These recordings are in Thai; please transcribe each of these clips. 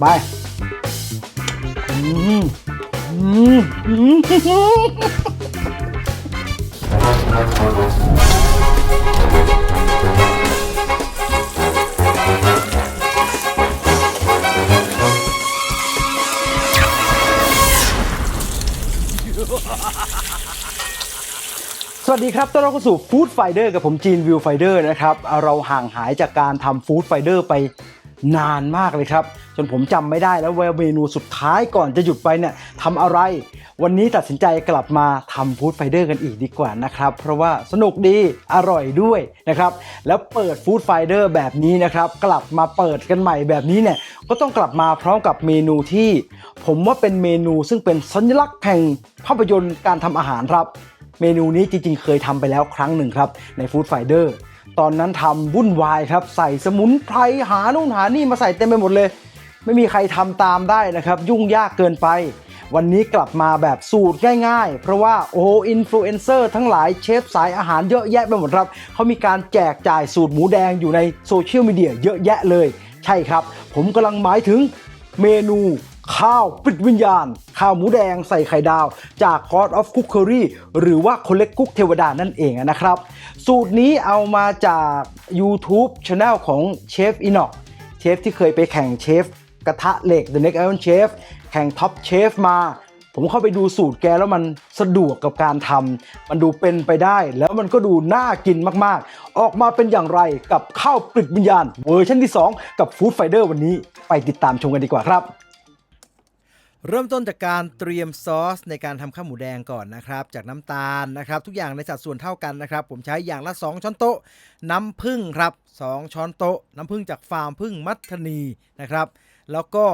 ไปสวัสดีครับต้อนรับเข้าสู่ฟู้ดไฟเดอร์กับผมจีนวิวไฟเดอร์นะครับ เราห่างหายจากการทำฟู้ดไฟเดอร์ไปนานมากเลยครับ จนผมจำไม่ได้แล้วว่าเมนูสุดท้ายก่อนจะหยุดไปเนี่ยทำอะไร วันนี้ตัดสินใจกลับมาทำฟู้ดไฟเดอร์กันอีกดีกว่านะครับ เพราะว่าสนุกดีอร่อยด้วยนะครับ แล้วเปิดฟู้ดไฟเดอร์แบบนี้นะครับ กลับมาเปิดกันใหม่แบบนี้เนี่ยก็ต้องกลับมาพร้อมกับเมนูที่ ผมว่าเป็นเมนูซึ่งเป็นสัญลักษณ์แห่งภาพยนตร์การทำอาหารครับเมนูนี้จริงๆ เคยทำไปแล้วครั้งหนึ่งครับ ในฟู้ดไฟเดอร์ตอนนั้นทำวุ่นวายครับ ใส่สมุนไพรหานู่นหานี่มาใส่เต็มไปหมดเลย ไม่มีใครทำตามได้นะครับ ยุ่งยากเกินไป วันนี้กลับมาแบบสูตรง่ายๆ เพราะว่าโอ้โหอินฟลูเอนเซอร์ทั้งหลายเชฟสายอาหารเยอะแยะไปหมดครับเขามีการแจกจ่ายสูตรหมูแดงอยู่ในโซเชียลมีเดียเยอะแยะเลย ใช่ครับ ผมกำลังหมายถึงเมนูข้าวปิดวิญญาณ ข้าวหมูแดงใส่ไข่ดาว จาก God of Cookery หรือว่าคนเล็กกุ๊กเทวดานั่นเองนะครับ สูตรนี้เอามาจาก YouTube Channel ของเชฟอินอกเชฟที่เคยไปแข่งเชฟ กระทะเหล็ก The Next Iron Chef แข่งท็อปเชฟมา ผมเข้าไปดูสูตรแกแล้วมันสะดวกกับการทำมันดูเป็นไปได้ แล้วมันก็ดูน่ากินมากๆ ออกมาเป็นอย่างไรกับข้าวปลิดวิญญาณเวอร์ชันที่ 2 กับฟู้ดไฟเดอร์วันนี้ไปติดตามชมกันดีกว่าครับ เริ่มต้นจากการเตรียมซอสในการทำข้าวหมูแดงก่อนนะครับ จากน้ำตาลนะครับ ทุกอย่างในสัดส่วนเท่ากันนะครับ ผมใช้อย่างละ 2 ช้อนโต๊ะ น้ำผึ้งครับ 2 ช้อนโต๊ะ น้ำผึ้งจากฟาร์มผึ้งมัทนีนะครับ แล้วก็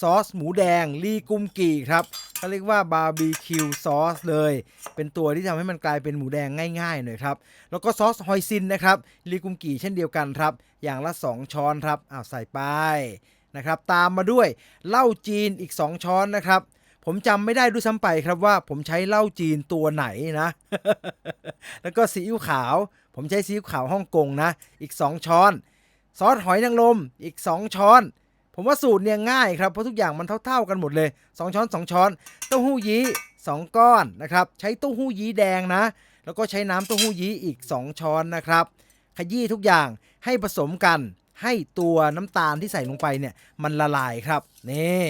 ซอสหมูแดงลีกุมกีครับเขาเรียกว่าบาร์บีคิวซอสเลย เป็นตัวที่ทำให้มันกลายเป็นหมูแดงง่ายๆหน่อยครับ แล้วก็ซอสฮอยซินนะครับลีกุมกีเช่นเดียวกันครับ อย่างละ 2 ช้อนครับอ้าวใส่ไป นะครับตามมาด้วยเหล้าจีนอีก 2 ช้อนนะครับ ผมจำไม่ได้ด้วยซ้ำไปครับว่าผมใช้เหล้าจีนตัวไหนนะ แล้วก็ซีอิ๊วขาว ผมใช้ซีอิ๊วขาวฮ่องกงนะอีก 2 ช้อน ซอสหอยนางรมอีก 2 ช้อน ผมว่าสูตรเนี่ยง่ายครับเพราะทุกอย่างมันเท่าๆกันหมดเลย 2 ช้อน 2 ช้อนเต้าหู้ยี้2 ก้อนนะครับใช้เต้าหู้ยี้แดงนะ แล้วก็ใช้น้ำเต้าหู้ยี้อีก 2 ช้อนนะครับขยี้ทุกอย่างให้ผสมกัน ให้ตัวน้ำตาลที่ใส่ลงไปเนี่ยมันละลายครับนี่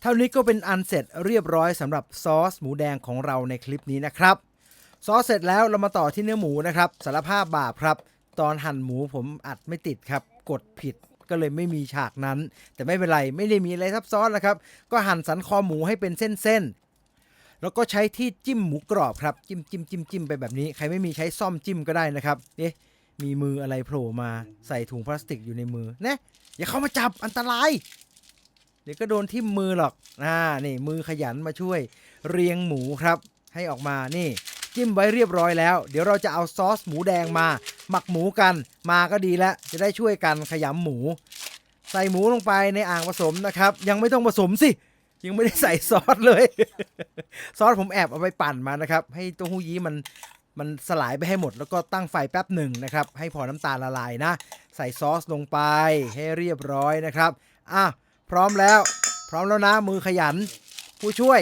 เท่านี้ก็เป็นอันเสร็จเรียบร้อยสำหรับซอสหมูแดงของเราในคลิปนี้นะครับซอสเสร็จแล้วเรามาต่อที่เนื้อหมูนะครับสารภาพบาปครับ ตอนหั่นหมูผมอัดไม่ติดครับ กดผิดก็เลยไม่มีฉากนั้น แต่ไม่เป็นไรไม่ได้มีอะไรซับซ้อนนะครับ ก็หั่นสันคอหมูให้เป็นเส้นๆแล้วก็ใช้ที่จิ้มหมูกรอบครับ จิ้มจิ้มจิ้มจิ้มไปแบบนี้ ใครไม่มีใช้ซ่อมจิ้มก็ได้นะครับเอ๊ะ มีมืออะไรโผล่มาใส่ถุงพลาสติกอยู่ในมือนะอย่าเข้ามาจับอันตราย เดี๋ยวก็โดนทิ่มมือหรอกอ่านี่มือขยันมาช่วย เรียงหมูครับ ให้ออกมานี่ จิ้มไว้เรียบร้อยแล้ว เดี๋ยวเราจะเอาซอสหมูแดงมา หมักหมูกันมาก็ดีแล้ว จะได้ช่วยกันขยำหมู ใส่หมูลงไปในอ่างผสมนะครับ ยังไม่ต้องผสมสิยังไม่ได้ใส่ซอสเลย ซอสผมแอบเอาไปปั่นมานะครับ ให้เต้าหู้ยี้มัน มันสลายไปให้หมดแล้วก็ตั้งไฟแป๊บหนึ่งนะครับให้พอน้ำตาลละลายนะ ใส่ซอสลงไปให้เรียบร้อยนะครับอะพร้อมแล้ว พร้อมแล้วนะมือขยัน ผู้ช่วย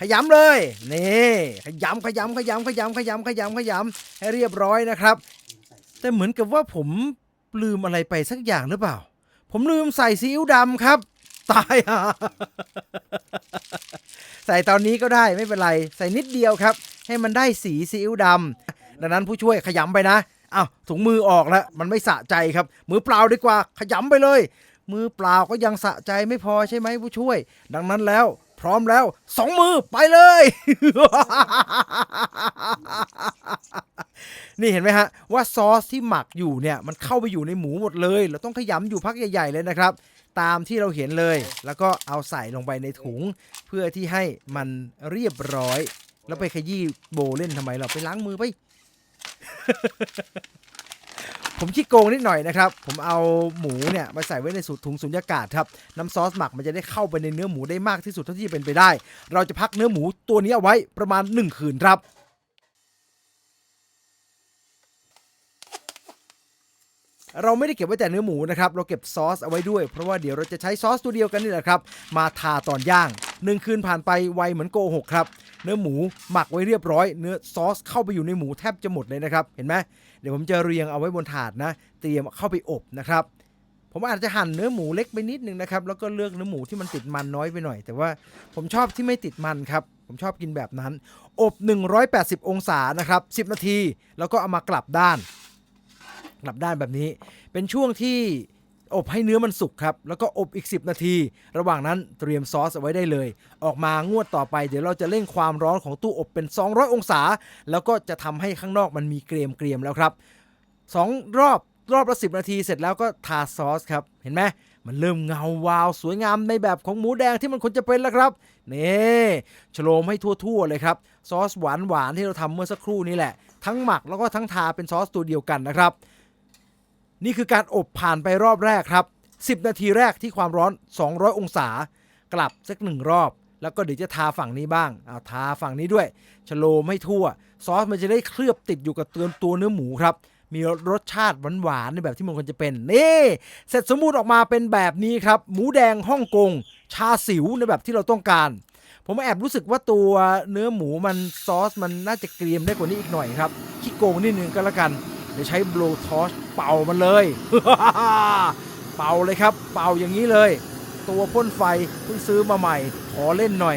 ขยำเลยนี่ขยำขยำขยำขยำขยำขยำขยำให้เรียบร้อยนะครับ แต่เหมือนกับว่าผมลืมอะไรไปสักอย่างหรือเปล่า ผมลืมใส่ซีอิ๊วดำครับ ตายอะ ใส่ตอนนี้ก็ได้ไม่เป็นไร ใส่นิดเดียวครับ ให้มันได้สีซีอิ๊วดำดังนั้นผู้ช่วยขยำไปนะอ้าวถุงมือออกแล้วมันไม่สะใจครับ มือเปล่าดีกว่าขยำไปเลย มือเปล่าก็ยังสะใจไม่พอใช่ไหมผู้ช่วย ดังนั้นแล้วพร้อมแล้วสองมือไปเลย นี่เห็นไหมฮะ ว่าซอสที่หมักอยู่เนี่ย มันเข้าไปอยู่ในหมูหมดเลย เราต้องขยำอยู่พักใหญ่ ๆ เลยนะครับ ตามที่เราเห็นเลย แล้วก็เอาใส่ลงไปในถุง เพื่อที่ให้มันเรียบร้อย แล้วไปขยี้โบเล่นทำไมเราไปล้างมือไป ผมขี้โกงนิดหน่อยนะครับ ผมเอาหมูเนี่ยมาใส่ไว้ในสูตรถุงสุญญากาศครับ น้ำซอสหมักมันจะได้เข้าไปในเนื้อหมูได้มากที่สุดเท่าที่เป็นไปได้ เราจะพักเนื้อหมูตัวนี้เอาไว้ประมาณ 1 คืนครับ เราไม่ได้เก็บไว้แต่เนื้อหมูนะครับ เราเก็บซอสเอาไว้ด้วย เพราะว่าเดี๋ยวเราจะใช้ซอสตัวเดียวกันนี่แหละครับ มาทาตอนย่างหนึ่งคืนผ่านไปไวเหมือนโกหกครับเนื้อหมูหมักไว้เรียบร้อย เนื้อซอสเข้าไปอยู่ในหมูแทบจะหมดเลยนะครับ เห็นไหมเดี๋ยวผมจะเรียงเอาไว้บนถาดนะ เตรียมเข้าไปอบนะครับ ผมอาจจะหั่นเนื้อหมูเล็กไปนิดนึงนะครับ แล้วก็เลือกเนื้อหมูที่มันติดมันน้อยไปหน่อย แต่ว่าผมชอบที่ไม่ติดมันครับ ผมชอบกินแบบนั้น อบ 180 องศานะครับ 10 นาที แล้วก็เอามากลับด้าน กลับด้านแบบนี้ เป็นช่วงที่อบให้เนื้อมันสุกครับ แล้วก็อบอีก 10 นาที ระหว่างนั้นเตรียมซอสเอาไว้ได้เลย ออกมางวดต่อไป เดี๋ยวเราจะเร่งความร้อนของตู้อบเป็น 200 องศา แล้วก็จะทำให้ข้างนอกมันมีเกรียมเกรียมๆแล้วครับสองรอบรอบละสินาทีเสร็จแล้วก็ทาซอสครับ เห็นไหมมันเริ่มเงาวาวสวยงามในแบบของหมูแดงที่มันควรจะเป็นแล้วครับนี่ฉโลมให้ทั่วๆเลยครับ ซอสหวานหวานๆที่เราทำเมื่อสักครู่นี้แหละ ทั้งหมักแล้วก็ทั้งทาเป็นซอสตัวเดียวกันนะครับ นี่คือการอบผ่านไปรอบแรกครับ 10 นาทีแรกที่ความร้อน 200 องศา กลับสักหนึ่งรอบ แล้วก็เดี๋ยวจะทาฝั่งนี้บ้างเอาทาฝั่งนี้ด้วยชโลมให้ทั่ว ซอสมันจะได้เคลือบติดอยู่กับเตัวตัวเนื้อหมูครับมีรสชาติหวานๆในแบบที่มันควรจะเป็นนี่เสร็จสมบูรณ์ออกมาเป็นแบบนี้ครับ หมูแดงฮ่องกง ชาสิวในแบบที่เราต้องการ ผมแอบรู้สึกว่าตัวเนื้อหมูมันซอสมันน่าจะเกรียมได้กว่านี้อีกหน่อยครับขี้โกงนิดนึงก็แล้วกัน เดี๋ยวใช้บลทอชเป่ามันเลย เป่าเลยครับ เป่าอย่างนี้เลย ตัวพ่นไฟเพิ่งซื้อมาใหม่ ขอเล่นหน่อย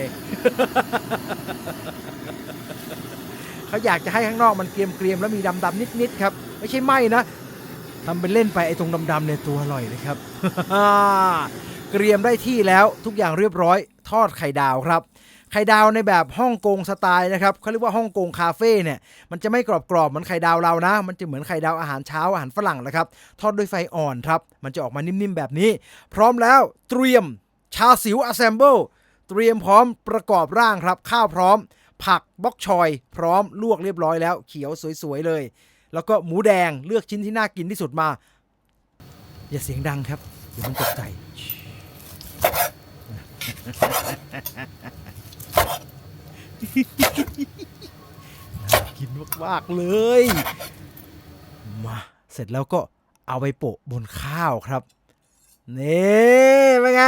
เขาอยากจะให้ข้างนอกมันเกรียมๆแล้วมีดำๆนิดๆครับ ไม่ใช่ไหมนะทำเป็นเล่นไปไอ้ตรงดำๆเนี่ยตัวอร่อยเลยครับ เกรียมได้ที่แล้วทุกอย่างเรียบร้อย ทอดไข่ดาวครับ ไข่ดาวในแบบฮ่องกงสไตล์นะครับเขาเรียกว่าฮ่องกงคาเฟ่เนี่ยมันจะไม่กรอบๆเหมือนไข่ดาวเรานะ มันจะเหมือนไข่ดาวอาหารเช้าอาหารฝรั่งนะครับทอดด้วยไฟอ่อนครับมันจะออกมานิ่มๆแบบนี้ พร้อมแล้วเตรียมชาสิวอะ s ซมเบิลเตรียมพร้อมประกอบร่างครับข้าวพร้อม ผักบล็อกชอย พร้อมลวกเรียบร้อยแล้วเขียวสวยๆเลย แล้วก็หมูแดงเลือกชิ้นที่น่ากินที่สุดมา อย่าเสียงดังครับเดี๋ยวมันตกใจ กินมากๆเลย มาเสร็จแล้วก็เอาไปโปะบนข้าวครับ นี่เป็นไง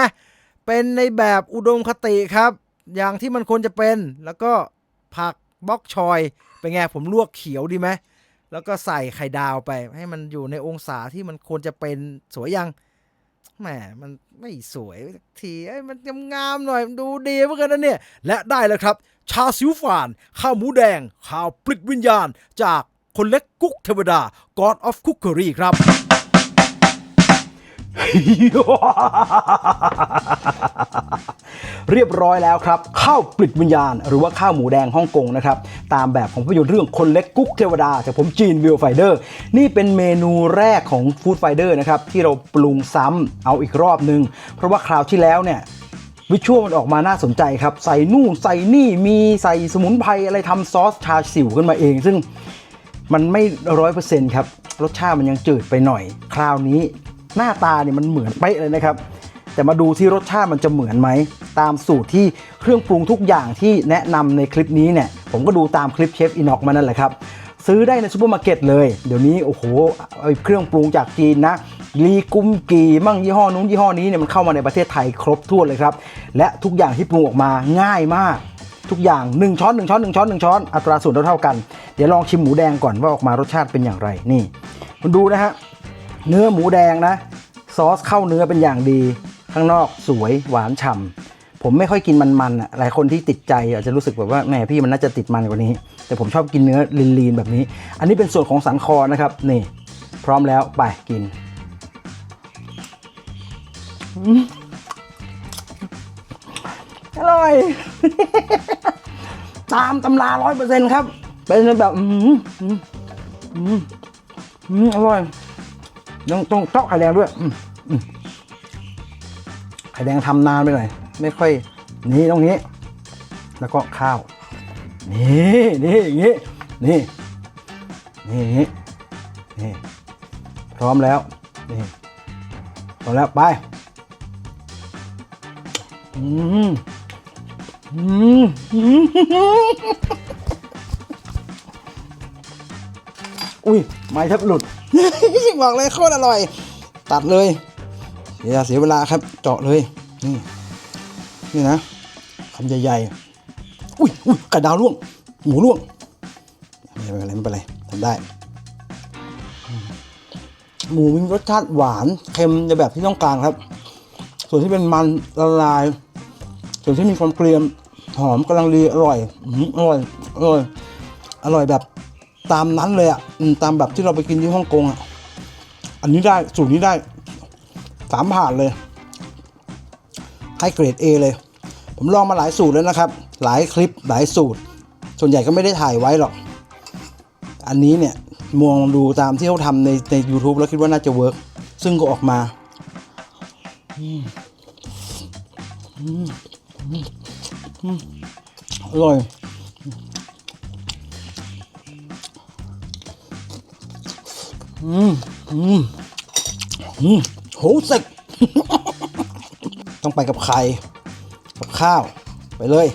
เป็นในแบบอุดมคติครับ อย่างที่มันควรจะเป็น แล้วก็ผักบล็อกชอย เป็นไง ผมลวกเขียวดีไหม แล้วก็ใส่ไข่ดาวไป ให้มันอยู่ในองศาที่มันควรจะเป็นสวยยัง แหมมันไม่สวยสักทีเอ้ยมันงามๆหน่อยมันดูดีเหมือนกันนะเนี่ย และได้แล้วครับ ชาซิวฟาน ข้าวหมูแดง ข้าวปลิดวิญญาณ จากคนเล็กกุ๊กเทวดา God of Cookery ครับ เรียบร้อยแล้วครับข้าวปลิดวิญญาณ หรือว่าข้าวหมูแดงฮ่องกงนะครับตามแบบของภาพยนตร์เรื่องคนเล็กกุ๊กเทวดาจากผมจีนวิวไฟเดอร์นี่เป็นเมนูแรกของฟู้ดไฟเดอร์นะครับที่เราปรุงซ้ำเอาอีกรอบนึง เพราะว่าคราวที่แล้วเนี่ยวิชวลมันออกมาน่าสนใจครับ ใส่นู่นใส่นี่มีใส่สมุนไพรอะไรทำซอสชาสิวขึ้นมาเอง ซึ่งมันไม่ร้อยเปอร์เซ็นต์ครับ รสชาติมันยังจืดไปหน่อย คราวนี้หน้าตาเนี่ยมันเหมือนเป๊ะเลยนะครับ แต่มาดูที่รสชาติมันจะเหมือนไหม ตามสูตรที่เครื่องปรุงทุกอย่างที่แนะนำในคลิปนี้เนี่ย ผมก็ดูตามคลิปเชฟอินอกมานั่นแหละครับ ซื้อได้ในซูเปอร์มาร์เก็ตเลย เดี๋ยวนี้โอ้โหเครื่องปรุงจากจีนนะลีกุมกีมั่งยี่ห้อนู้นยี่ห้อนี้เนี่ยมันเข้ามาในประเทศไทยครบถ้วนเลยครับ และทุกอย่างที่ปรุงออกมาง่ายมากทุกอย่าง 1 ช้อน 1 ช้อน 1 ช้อน 1 ช้อน อัตราส่วนเท่าๆกัน เดี๋ยวลองชิมหมูแดงก่อนว่าออกมารสชาติเป็นอย่างไรนี่คุณดูนะฮะเนื้อหมูแดงนะ ซอสเข้าเนื้อเป็นอย่างดี ข้างนอกสวยหวานฉ่ำผมไม่ค่อยกินมันๆอะหลายคนที่ติดใจอาจจะรู้สึกแบบว่าแหมพี่มันน่าจะติดมันกว่านี้ แต่ผมชอบกินเนื้อลีนๆแบบนี้ อันนี้เป็นส่วนของสันคอนะครับนี่พร้อมแล้วไปกินอร่อย ตามตำราร้อยเปอร์เซ็นต์ครับ เป็นแบบอืมอืมอืมอร่อยต้องต้องเจาะไข่แดงด้วย อืมอืม แดงทำนานไปหน่อยไม่ค่อยนี่ตรงนี้ แล้วก็ข้าว นี่นี่อย่างนี้นี่นี่นี้นี่พร้อมแล้วนี่พร้อมแล้วไปอืมอืมอืมอุ้ยไม้แทบหลุดบอกเลยโคตรอร่อย ตัดเลย อย่าเสียเวลาครับ เจาะเลย นี่ นี่นะคำใหญ่ๆ อุ้ยอุ้ยไก่ดาวล่วง หมูล่วง ไม่เป็นไรไม่เป็นไรทำได้ หมูมีรสชาติหวานเค็มในแบบที่ต้องการครับ ส่วนที่เป็นมันละลาย ส่วนที่มีความเกรียมหอมกำลังดีอร่อยอร่อยอร่อยอร่อยแบบตามนั้นเลยอะตามแบบที่เราไปกินที่ฮ่องกงอะ อันนี้ได้สูตรนี้ได้ สามผ่านเลย ให้เกรด A เลย ผมลองมาหลายสูตรแล้วนะครับ หลายคลิปหลายสูตร ส่วนใหญ่ก็ไม่ได้ถ่ายไว้หรอก อันนี้เนี่ยมองดูตามที่เขาทำในใน u t u b e แล้วคิดว่าน่าจะเวิร์กซึ่งก็ออกมาอืมอืมอืมอืมอร่อยอืมอืมอืม โหเสกต้องไปกับไข่กับข้าว ไปเลย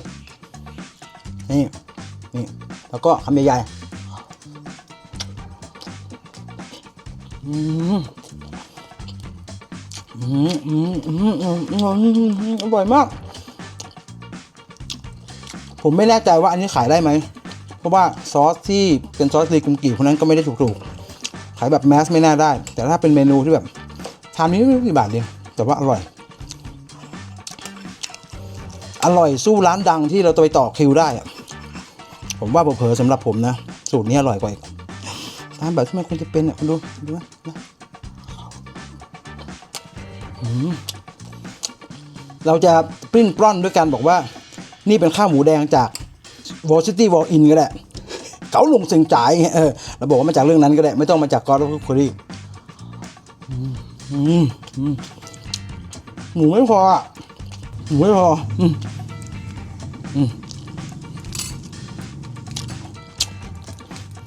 นี่ นี่ แล้วก็คำใหญ่ๆอืมอืมอืมอืมอืมอืมอร่อยมาก ผมไม่แน่ใจว่าอันนี้ขายได้ไหม เพราะว่าซอสที่เป็นซอสรีกุมกีพวกนั้นก็ไม่ได้ถูกๆ ขายแบบแมสไม่น่าได้ แต่ถ้าเป็นเมนูที่แบบ ชามนี้ไม่กี่บาทเดียวแต่ว่าอร่อย อร่อยสู้ร้านดังที่เราไปต่อคิวได้ผมว่าเผลอสำหรับผมนะ สูตรนี้อร่อยกว่าอีกร้านแบบที่มันควรจะเป็นอะคุณดูดูนะเราจะปริ้นปล้อนด้วยกันบอกว่า นี่เป็นข้าวหมูแดงจากวอลซิตี้วอลอินก็ได้ เกาหลงเซิงจ่ายเออเราบอกว่ามาจากเรื่องนั้นก็ได้ ไม่ต้องมาจากกอร์ดคุรี หมูไม่พออะหมูไม่พออืมอืม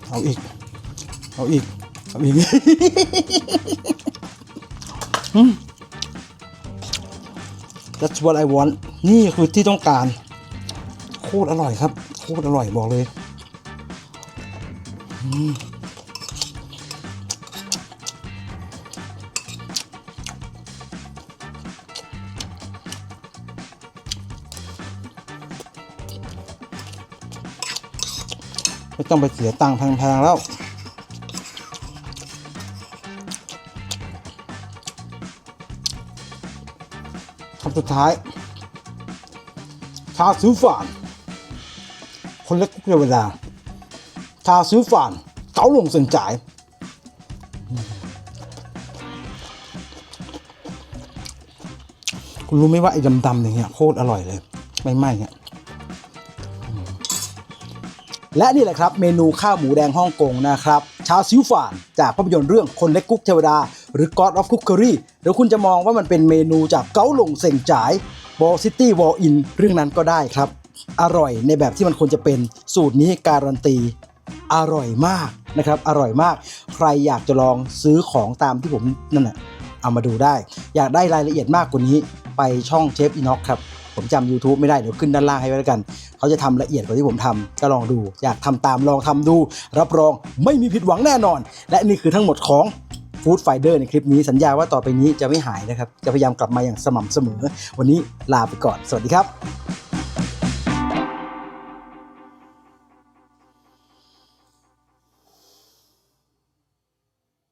เอาอีก เอาอีก เอาอีกอืม That's what I want นี่คือที่ต้องการ โคตรอร่อยครับ โคตรอร่อยบอกเลย อืม ไม่ต้องไปเสียตังค์แพงๆแล้ว คำสุดท้าย ชาซื้อฝาน คนเล็กทุกเวลา ชาซื้อฝาน เกาหลงเซินจ่ายคุณรู้ไหมว่าไอ้ดำๆอย่างเงี้ยโคตรอร่อยเลย ไม่ไหม้เนี่ย และนี่แหละครับเมนูข้าวหมูแดงฮ่องกงนะครับชาวซิวฝานจากภาพยนตร์เรื่องคนเล็กกุ๊กเทวดา หรือ God of Cookery หรือคุณจะมองว่ามันเป็นเมนูจากเกาหลงเซิงจ่ายบอลซิตี้วอลอินเรื่องนั้นก็ได้ครับ อร่อยในแบบที่มันควรจะเป็นสูตรนี้การันตี อร่อยมากนะครับ อร่อยมาก ใครอยากจะลองซื้อของตามที่ผมนั่นน่ะเอามาดูได้ อยากได้รายละเอียดมากกว่านี้ไปช่องเชฟอิน็อกครับ ผมจำ YouTube ไม่ได้ เดี๋ยวขึ้นด้านล่างให้ไว้แล้วกัน เขาจะทำละเอียดกว่าที่ผมทำก็ลองดู อยากทำตามลองทำดู รับรองไม่มีผิดหวังแน่นอน และนี่คือทั้งหมดของฟู้ดไฟเดอร์ในคลิปนี้สัญญาว่าต่อไปนี้จะไม่หายนะครับ จะพยายามกลับมาอย่างสม่ำเสมอ วันนี้ลาไปก่อน สวัสดีครับ